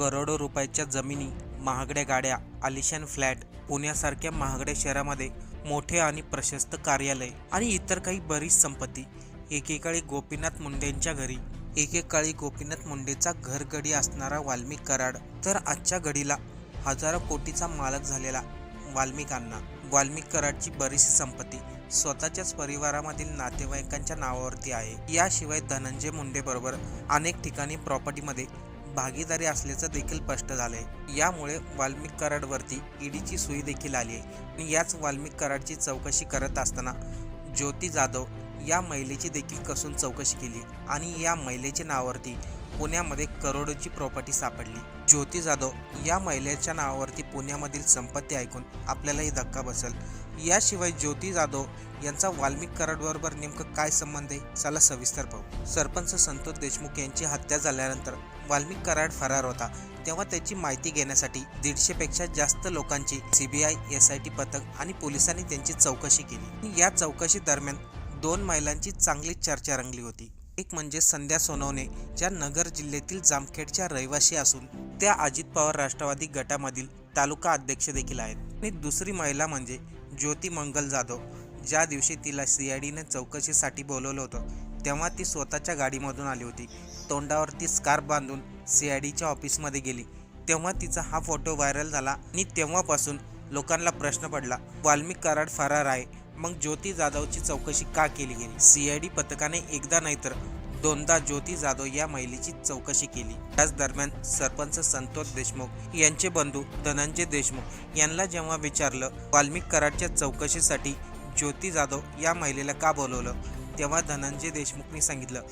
करोडो रुपयाच्या जमिनी महागड्या गाड्या आलिशान फ्लॅट पुण्यासारख्या महागड्या शहरामध्ये मोठे आणि प्रशस्त कार्यालय आणि इतर काही बरीच संपत्ती. एकेकाळी गोपीनाथ मुंडेंच्या घरी एकेकाळी गोपीनाथ मुंडेचा घरगडी असणारा वाल्मिक कराड. तर आजच्या घडीला हजारो कोटीचा मालक झालेला वाल्मिकांना. वाल्मिक कराडची बरीचशी संपत्ती स्वतःच्याच परिवारामधील नातेवाईकांच्या नावावरती आहे. याशिवाय धनंजय मुंडे बरोबर अनेक ठिकाणी प्रॉपर्टीमध्ये भागीदारी असल्याचं देखील स्पष्ट झालंय. यामुळे वाल्मिक कराडवरती ईडीची सुई देखील आली आहे. आणि याच वाल्मिक कराडची चौकशी करत असताना ज्योती जाधव या महिलेची देखील कसून चौकशी केली आणि या महिलेच्या नावावरती पुण्यामध्ये करोडोची प्रॉपर्टी सापडली. ज्योती जाधव या महिलेच्या नावावरती पुण्यामधील संपत्ती ऐकून आपल्यालाही धक्का बसेल. याशिवाय ज्योती जाधव यांचा वाल्मिक कराडबरोबर नेमकं काय संबंध आहे? चला सविस्तर पाहू. सरपंच संतोष देशमुख यांची हत्या झाल्यानंतर वाल्मिक कराड फरार होता. तेव्हा त्याची माहिती घेण्यासाठी दीडशेपेक्षा जास्त लोकांची सीबीआय एस आय टी पथक आणि पोलिसांनी त्यांची चौकशी केली. या चौकशी दरम्यान दोन महिलांची चांगली चर्चा रंगली होती. एक म्हणजे संध्या सोनवणे ज्या नगर जिल्ह्यातील जामखेडच्या रहिवासी असून त्या अजित पवार राष्ट्रवादी गटामधील तालुका अध्यक्ष देखील आहेत. आणि दुसरी महिला म्हणजे ज्योती मंगल जाधव ज्या दिवशी तिला सी आय डीने चौकशीसाठी बोलवलं होतं तेव्हा ती स्वतःच्या गाडीमधून आली होती. तोंडावरती स्कार्फ बांधून सी आय डीच्या ऑफिसमध्ये गेली. तेव्हा तिचा हा फोटो व्हायरल झाला आणि तेव्हापासून लोकांना प्रश्न पडला वाल्मिक कराड फरार आहे. मग ज्योती जाधवची चौकशी का केली गेली? सी आय डी पथकाने एकदा नाहीतर दोनदा ज्योती जाधव या महिलेची चौकशी केली. त्याच दरम्यान सरपंच संतोष देशमुख यांचे बंधू धनंजय देशमुख यांना जेव्हा विचारलं वाल्मिक कराडच्या चौकशीसाठी ज्योती जाधव या महिलेला का बोलवलं? तेव्हा धनंजय देशमुखनी सांगितलं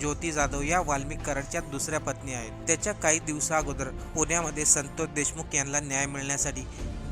ज्योती जाधव या वाल्मिक कराडच्या दुसऱ्या पत्नी आहेत. त्याच्या काही दिवसा अगोदर पुण्यामध्ये संतोष देशमुख यांना न्याय मिळण्यासाठी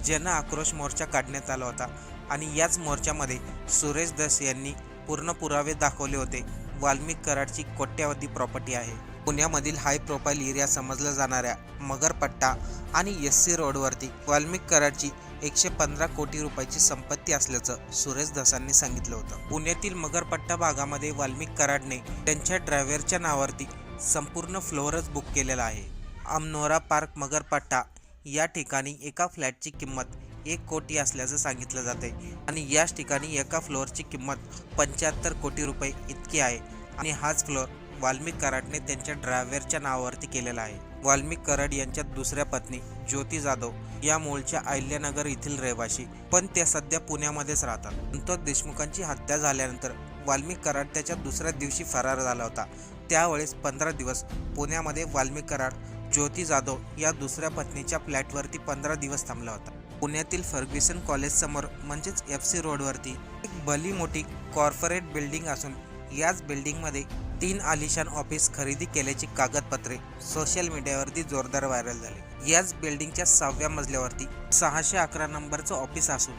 जन आक्रोश मोर्चा काढण्यात आला होता आणि याच मोर्चामध्ये सुरेश दस यांनी पूर्ण पुरावे दाखवले होते. वाल्मिक कराडची कोट्यावधी प्रॉपर्टी आहे. पुण्यामधील हाय प्रोफाईल एरिया समजल्या जाणाऱ्या मगरपट्टा आणि एस सी रोडवरती वाल्मिक कराडची एकशे पंधरा कोटी रुपयाची संपत्ती असल्याचं सुरेश धसांनी सांगितलं होतं. पुण्यातील मगरपट्टा भागामध्ये वाल्मिक कराडने त्यांच्या ड्रायव्हरच्या नावावरती संपूर्ण फ्लोअरच बुक केलेला आहे. अमनोरा पार्क मगरपट्टा या ठिकाणी एका फ्लॅटची किंमत एक कोटी असल्याचं सांगितलं जाते आणि याच ठिकाणी एका फ्लोअरची किंमत पंच्याहत्तर कोटी रुपये इतकी आहे आणि हाच फ्लोअर वाल्मिक कराडने त्यांच्या ड्रायव्हरच्या नावावरती केलेला आहे. वाल्मिक कराड यांच्या दुसऱ्या पत्नी ज्योती जाधव या मूळच्या अहिल्यानगर येथील रहिवासी पण त्या सध्या पुण्यामध्येच राहतात. संतोष देशमुखांची हत्या झाल्यानंतर वाल्मिक कराड त्याच्या दुसऱ्या दिवशी फरार झाला होता. त्यावेळेस पंधरा दिवस पुण्यामध्ये वाल्मिक कराड ज्योती जाधव या दुसऱ्या पत्नीच्या फ्लॅटवरती पंधरा दिवस थांबला होता. पुण्यातील फर्ग्युसन कॉलेज समोर म्हणजेच एफ सी रोडवरती एक भली मोठी कॉर्पोरेट बिल्डिंग असून याच बिल्डिंगमध्ये तीन आलिशान ऑफिस खरेदी केल्याची कागदपत्रे सोशल मीडियावरती जोरदार व्हायरल झाली. याच बिल्डिंगच्या सहाव्या मजल्यावरती सहाशे अकरा नंबरचं ऑफिस असून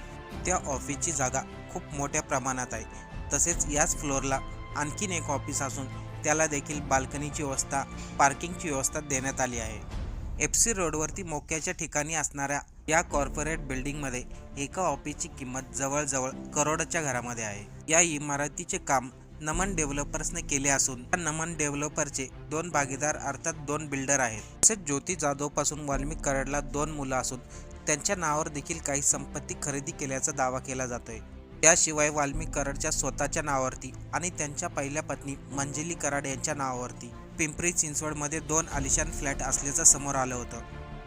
त्या ऑफिसची जागा खूप मोठ्या प्रमाणात आहे. तसेच याच फ्लोअरला आणखीन एक ऑफिस असून त्याला देखील बाल्कनीची व्यवस्था पार्किंगची व्यवस्था देण्यात आली आहे. एफ सी रोडवरती मोक्याच्या ठिकाणी असणाऱ्या या कॉर्पोरेट बिल्डिंगमध्ये एका ऑफिसची किंमत जवळजवळ करोडच्या घरामध्ये आहे. या इमारतीचे काम नमन डेव्हलपर्सने केले असून त्या नमन डेव्हलपरचे दोन भागीदार अर्थात दोन बिल्डर आहेत. तसेच ज्योती जाधवपासून वाल्मिक कराडला दोन मुलं असून त्यांच्या नावावर देखील काही संपत्ती खरेदी केल्याचा दावा केला जातोय. त्याशिवाय वाल्मिक कराडच्या स्वतःच्या नावावरती आणि त्यांच्या पहिल्या पत्नी मंजिली कराड यांच्या नावावरती पिंपरी चिंचवडमध्ये दोन आलिशान फ्लॅट असल्याचं समोर आलं होतं.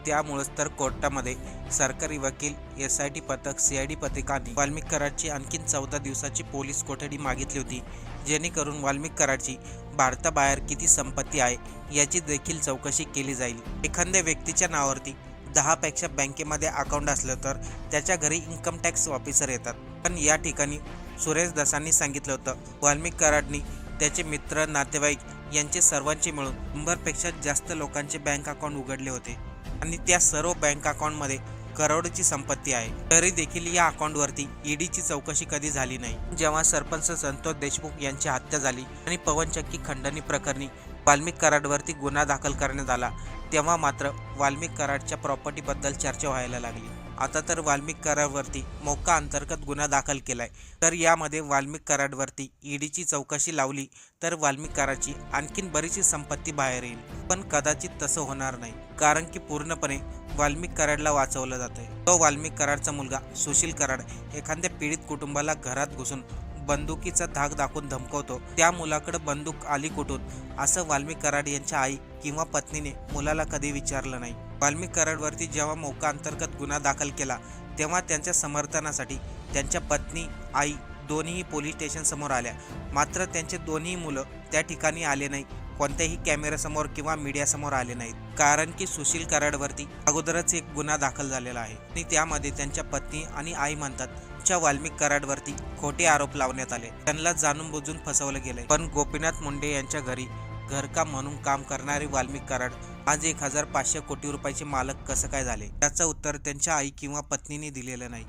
त्यामुळंच तर कोर्टामध्ये सरकारी वकील एस आय टी पथक सी आय डी पथकाने वाल्मिक कराडची आणखीन चौदा दिवसाची पोलीस कोठडी मागितली होती जेणेकरून वाल्मिक कराडची भारताबाहेर किती संपत्ती आहे याची देखील चौकशी केली जाईल. एखाद्या व्यक्तीच्या नावावरती दहापेक्षा बँकेमध्ये अकाउंट असलं तर त्याच्या घरी इन्कम टॅक्स ऑफिसर येतात. पण या ठिकाणी सुरेश दसांनी सांगितलं होतं वाल्मिक कराडनी त्याचे मित्र नातेवाईक यांचे सर्वांचे मिळून शंभरपेक्षा जास्त लोकांचे बँक अकाउंट उघडले होते. आणि त्या सर्व बँक अकाउंटमध्ये करोडची संपत्ती आहे. तरी देखील या अकाउंटवरती ईडीची चौकशी कधी झाली नाही. जेव्हा सरपंच संतोष देशमुख यांची हत्या झाली आणि पवनचक्की खंडणी प्रकरणी वाल्मिक कराडवरती गुन्हा दाखल करण्यात आला तेव्हा मात्र वाल्मिक कराडच्या प्रॉपर्टीबद्दल चर्चा व्हायला लागली. आता तर वाल्मिक करारवरती मोका अंतर्गत गुन्हा दाखल केलाय. तर यामध्ये वाल्मिक कराडवरती ईडीची चौकशी लावली तर वाल्मिक कराची आणखीन बरीचशी संपत्ती बाहेर येईल. पण कदाचित तसं होणार नाही कारण की पूर्णपणे वाल्मिक कराडला वाचवलं जातंय. तो वाल्मिक कराडचा मुलगा सुशील कराड एखाद्या पीडित कुटुंबाला घरात घुसून बंदुकीचा धाक दाखवून धमकवतो. त्या मुलाकडे बंदूक आली कुठून? असं वाल्मिक कराड यांच्या आई किंवा पत्नीने मुलाला कधी विचारलं नाही. वाल्मिक कराडवरती जेव्हा मोका अंतर्गत गुन्हा दाखल केला तेव्हा त्यांच्या समर्थनासाठी त्यांच्या पत्नी आई दोन्हीही पोलीस स्टेशनसमोर आल्या. मात्र त्यांचे दोन्ही मुलं त्या ठिकाणी आले नाही कोणत्याही कॅमेऱ्यासमोर किंवा मीडियासमोर आले नाहीत. कारण की सुशील कराडवरती अगोदरच एक गुन्हा दाखल झालेला आहे. आणि त्यामध्ये त्यांच्या पत्नी आणि आई म्हणतात च्या वाल्मिक कराडवरती खोटे आरोप लावण्यात आले. त्यांना जाणून बुजून फसवलं गेलंय. पण गोपीनाथ मुंडे यांच्या घरी घरकाम म्हणून काम करणारे वाल्मिक कराड आज एक हजार पाचशे कोटी रुपयाचे मालक कसं काय झाले? त्याचं उत्तर त्यांच्या आई किंवा पत्नीने दिलेलं नाही.